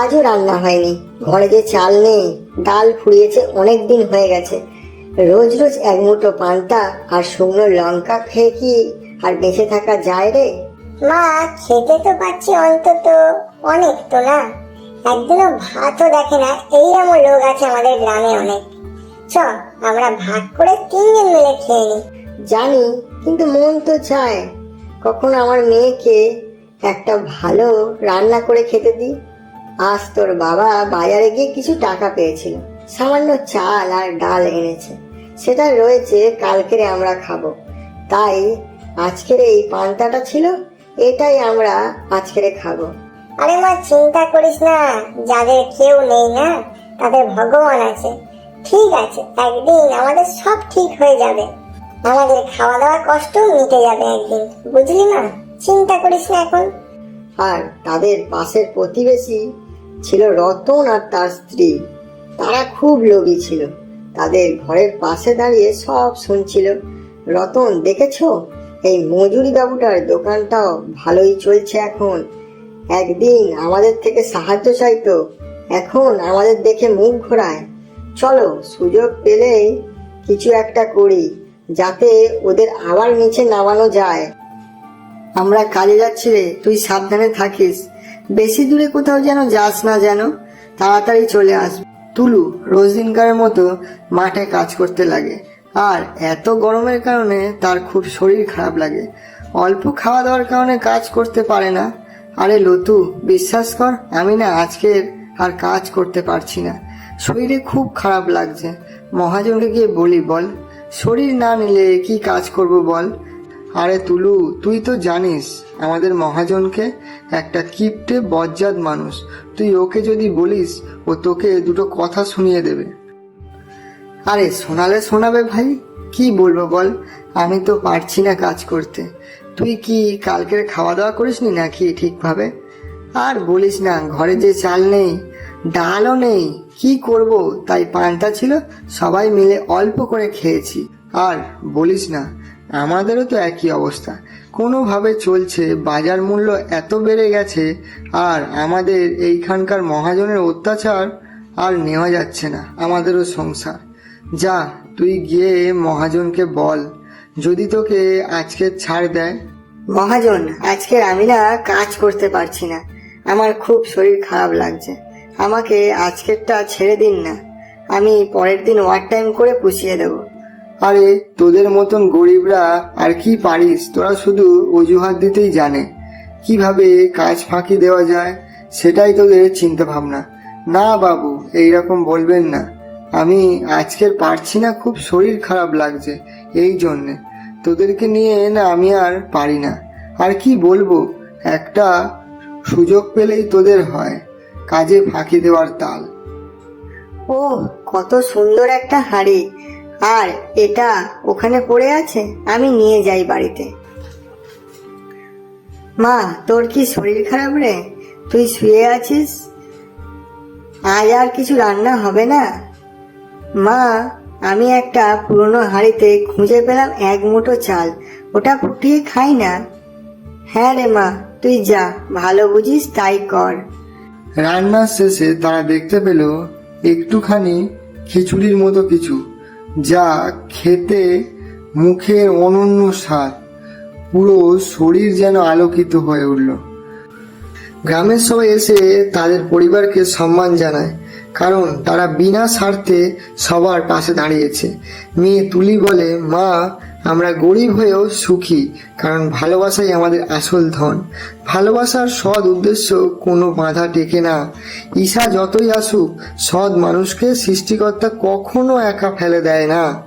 আজও রান্না হয়নি। ঘরে যে চাল নেই ডাল ফুরিয়েছে অনেক দিন হয়ে গেছে। রোজ রোজ এক মুঠো পান্তা আর শুকনো লঙ্কা খেয়ে কি আর বেঁচে থাকা যায় রে? মা খেতে তো পাচ্ছি অন্তত অনেক তো না? একদিনও ভাতও দেখে না এইরকম লোক আছে আমাদের গ্রামে অনেক। চ আমরা ভাগ করে তিনজন মিলে খেয়ে নিই জানি কিন্তু মন তো চায়। কখন আমার মেয়েকে একটা ভালো রান্না করে খেতে দিই? আজ তোর বাবা বাজারে গিয়ে কিছু টাকা পেয়েছিল। সামান্য চাল আর ডাল এনেছে। সেটা রয়েছে কালকেরে আমরা খাব। তাই আজকের এই পান্তাটা ছিল এটাই আমরা আজকেরে খাব। আরে মা চিন্তা করিস না যাদের কেউ নেই না তাদের ভগবান আছে। ঠিক আছে একদিন আমাদের সব ঠিক হয়ে যাবে। আমাদের খাওয়া দাওয়ার কষ্ট মিটে যাবে একদিন বুঝলি না চিন্তা করিস না এখন। আর তাদের পাশের প্রতিবেশী ছিল রতন আর তার স্ত্রী। তারা খুব লোভী ছিল। তাদের ঘরের পাশে দাঁড়িয়ে সব শুনছিল। রতন, দেখেছ? এই মজুরি বাবুটার দোকানটাও ভালোই চলছে এখন। একদিন আমাদের থেকে সাহায্য চাইতো। এখন আমাদের দেখে মুখ ঘোরায়। চলো, সুযোগ পেলেই কিছু একটা করি, যাতে ওদের আবার নিচে নামানো যায়। আমরা কাজে যাচ্ছি রে, তুই সাবধানে থাকিস। বেশি দূরে কোথাও যেন যাস না যেন, তাড়াতাড়ি চলে আস। তুলু রোজ মতো মাঠে কাজ করতে লাগে। আর এত গরমের কারণে তার খুব শরীর খারাপ লাগে। অল্প খাওয়া দাওয়ার কারণে কাজ করতে পারে না। আরে লতু, বিশ্বাস কর, আমি না আজকের আর কাজ করতে পারছি না। শরীরে খুব খারাপ লাগছে। মহাজনকে গিয়ে বলি, বল, শরীর না নিলে কি কাজ করব বল? আরে তুলু, তুই তো জানিস, আমাদের মহাজনকে একটা কিপটে, বজ্জাত মানুষ। তুই ওকে যদি বলিস, ও তোকে দুটো কথা শুনিয়ে দেবে। আরে শোনালে শোনাবে ভাই, কি বলব বল? আমি তো পারছি না কাজ করতে। তুই কি কালকের খাওয়া দাওয়া করিসনি নাকি ঠিকভাবে? আর বলিস না, ঘরে যে চাল নেই, ডালও নেই, কি করব? তাই পান্তা ছিল, সবাই মিলে অল্প করে খেয়েছি। আর বলিস না আমাদেরও তো একই অবস্থা। কোনোভাবে চলছে, বাজার মূল্য এত বেড়ে গেছে, আর আমাদের এইখানকার মহাজনের অত্যাচার আর নেওয়া যাচ্ছে না, আমাদেরও সংসার। যা, তুই গিয়ে মহাজনকে বল, যদি তোকে আজকে ছাড় দেয়। মহাজন, আজকে আমি না কাজ করতে পারছি না। আমার খুব শরীর খারাপ লাগছে। আমাকে আজকেরটা ছেড়ে দিন না। আমি পরের দিন ওয়ার টাইম করে পুষিয়ে দেবো। আরে তোদের মতন গরিবরা আর কি পারিস? তোরা শুধু অজুহাত দিতেই জানে। কীভাবে কাজ ফাঁকি দেওয়া যায়, সেটাই তোদের চিন্তা ভাবনা না বাবু, এইরকম বলবেন না। আমি আজকের পারছি না, খুব শরীর খারাপ লাগছে, এই জন্যে। তোদেরকে নিয়ে না আমি আর পারি না। আর কি বলব, একটা সুযোগ পেলেই তোদের হয়, কাজে ফাঁকি দেওয়ার তাল। ও কত সুন্দর একটা হাড়ি। আর এটা ওখানে পড়ে আছে, আমি নিয়ে যাই বাড়িতে। মা, তোর কি শরীর খারাপ রে? তুই শুয়ে আছিস? আজ আর কিছু রান্না হবে না? মা, আমি একটা পুরনো হাঁড়িতে খুঁজে পেলাম এক মুঠো চাল। ওটা ফুটিয়ে খাই না। হ্যাঁ রে মা, তুই যা, ভালো বুঝিস, তাই কর। রান্নার শেষে তারা দেখতে পেল একটুখানি খিচুড়ির মতো কিছু। যা খেতে মুখের অনন্য স্বাদ। পুরো শরীর যেন আলোকিত হয়ে উঠল। গ্রামের সবাই এসে তাদের পরিবারকে সম্মান জানায়, কারণ তারা বিনা স্বার্থে সবার পাশে দাঁড়িয়েছে। মেয়ে তুলি বলে, মা আমরা গরিব হয়েও সুখী, কারণ ভালোবাসাই আমাদের আসল ধন। ভালোবাসার সৎ উদ্দেশ্য কোনো বাধা টেকে না। ঈশা যতই আসুক, সৎ মানুষকে সৃষ্টিকর্তা কখনো একা ফেলে দেয় না।